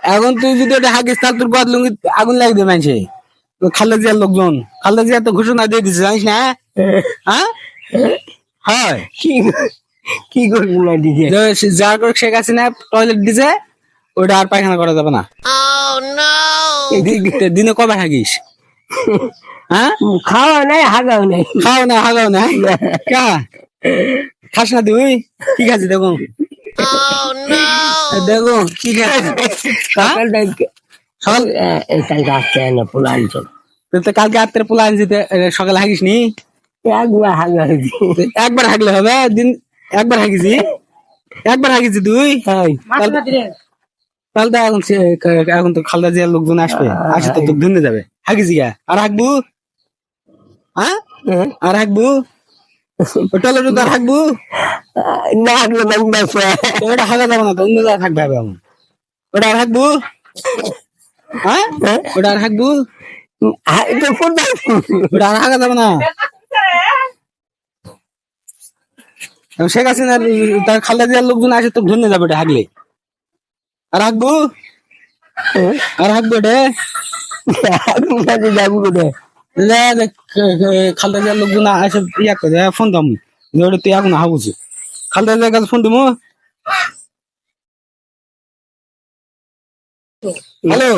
এখন তুই যদি ওটা হাগিস তাহলে তোর গদ লুঙ্গি আগুন লাগবে মানুষে তো খালদা জিয়ার লোকজন। খালদা জিয়া তো ঘোষণা দিয়ে দিচ্ছে জানিস না? হ্যাঁ? হয়। কি করবি না দিদি যা করে শেখ হাসিনা টয়লেট দিছে ওটা আর পায়খানা করা যাবে না। দিনে কবে হাগিস? হ্যাঁ? খাওয়া নাই হাগাও নাই। খাও না হাগাও না। কা? খাস না তুই কি খাচ্ছি দেখো? দেখো কি খাচ্ছি হ্যাঁ? সকাল কালকে আসতে না পোলা আনছিল তো কালকে রাত্রে পোলা আনছি সকালে হাগিস নি একবার হাগা হয়েছি একবার হাগলে হবে? দিন একবার হাগিছি? একবার হাগিছি তুই? তাহলে তো এখন এখন তো খালদা জিয়ার লোকজন আসবে। আসে তো ধুনে যাবে। হাগিছি গা। আর হাগবু? হ্যাঁ। আর হাগবু? তো আর হাগবু না হাগলে ওটা হাগা যাবে না। তো অন্য জায়গায় থাকবে হবে ওটা আর হাগবু হ্যাঁ? ওটা আর হাগবু কোথায় ওটা আর হাগা যাবে না। শেখ হাসিনার তার খালদা জিয়ার লোকজন আসে তো ধন্য যাবে ওটা হাগলে আর হাগবু আর হাগবু ওটা? কাজে যাব খ- খালদা লোকজন আসে ইয়া করে ফোন দাম ওটা তুই এখন হাগুছি খালদা কাছে ফোন দিমু। হ্যালো।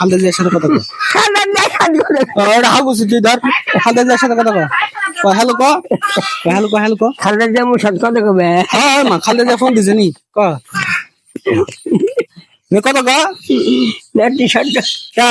খালদা জিয়ার সাথে কথা কর। কর হ্যালো ক হ্যালো ক হ্যালো ক খালদা যাব সাথে কথা কবে হ্যাঁ মা খালদা জিয়া ফোন দিছে নি? ক নে কথা ক টি শার্ট কা।